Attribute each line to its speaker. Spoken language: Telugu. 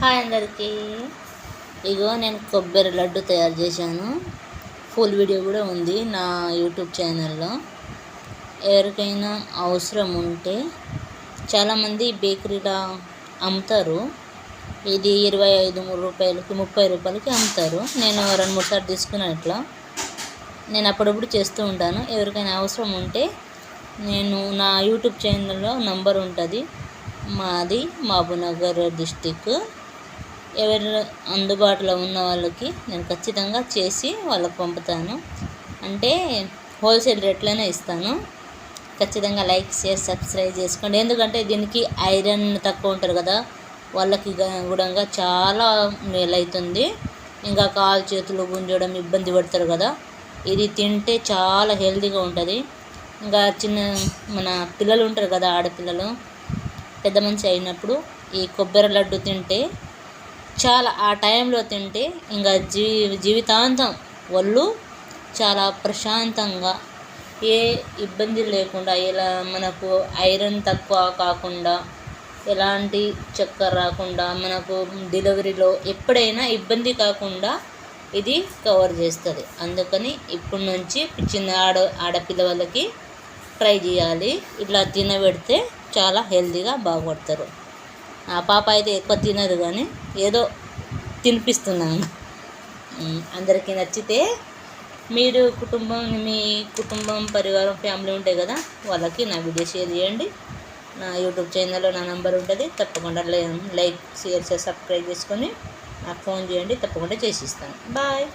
Speaker 1: హాయ్ అందరికీ. ఇగో నేను కొబ్బరి లడ్డు తయారు చేశాను. ఫుల్ వీడియో కూడా ఉంది నా యూట్యూబ్ ఛానల్లో. ఎవరికైనా అవసరం ఉంటే చాలామంది బేకరీలో అమ్ముతారు. ఇది ఇరవై ఐదు రూపాయలకి ముప్పై రూపాయలకి అమ్ముతారు. నేను రెండు మూడు సార్లు తీసుకున్నాను ఇట్లా. నేను అప్పుడప్పుడు చేస్తూ ఉంటాను. ఎవరికైనా అవసరం ఉంటే నేను నా యూట్యూబ్ ఛానల్లో నంబర్ ఉంటుంది. మాది మహబూబ్నగర్ డిస్టిక్. ఎవరు అందుబాటులో ఉన్న వాళ్ళకి నేను ఖచ్చితంగా చేసి వాళ్ళకి పంపుతాను. అంటే హోల్సేల్ రేట్లోనే ఇస్తాను. ఖచ్చితంగా లైక్ షేర్ సబ్స్క్రైబ్ చేసుకోండి. ఎందుకంటే దీనికి ఐరన్ తక్కువ ఉంటారు కదా వాళ్ళకి కూడా చాలా మేలవుతుంది ఇంకా కాలు చేతులు గుంజడం ఇబ్బంది పడతారు కదా ఇది తింటే చాలా హెల్తీగా ఉంటుంది. ఇంకా చిన్న మన పిల్లలు ఉంటారు కదా ఆడపిల్లలు పెద్ద మనిషి అయినప్పుడు ఈ కొబ్బరి లడ్డు తింటే చాలా ఆ టైంలో తింటే ఇంకా జీ జీవితాంతం వాళ్ళు చాలా ప్రశాంతంగా ఏ ఇబ్బంది లేకుండా ఎలా మనకు ఐరన్ తక్కువ కాకుండా ఎలాంటి చక్కెర రాకుండా మనకు డెలివరీలో ఎప్పుడైనా ఇబ్బంది కాకుండా ఇది కవర్ చేస్తుంది. అందుకని ఇప్పటి నుంచి చిన్న ఆడ ఆడపిల్లలకి ట్రై చేయాలి. ఇట్లా తినబెడితే చాలా హెల్తీగా బాగుపడతారు. ఆ పాప అయితే ఎక్కువ తినదు కానీ ఏదో తినిపిస్తున్నాను. అందరికీ నచ్చితే మీరు కుటుంబం మీ కుటుంబం పరివారం ఫ్యామిలీ ఉంటాయి కదా వాళ్ళకి నా వీడియో షేర్ చేయండి. నా యూట్యూబ్ ఛానల్లో నా నంబర్ ఉంటుంది. తప్పకుండా లైక్ షేర్ సబ్స్క్రైబ్ చేసుకొని నాకు ఫోన్ చేయండి. తప్పకుండా చేసి ఇస్తాను బాయ్.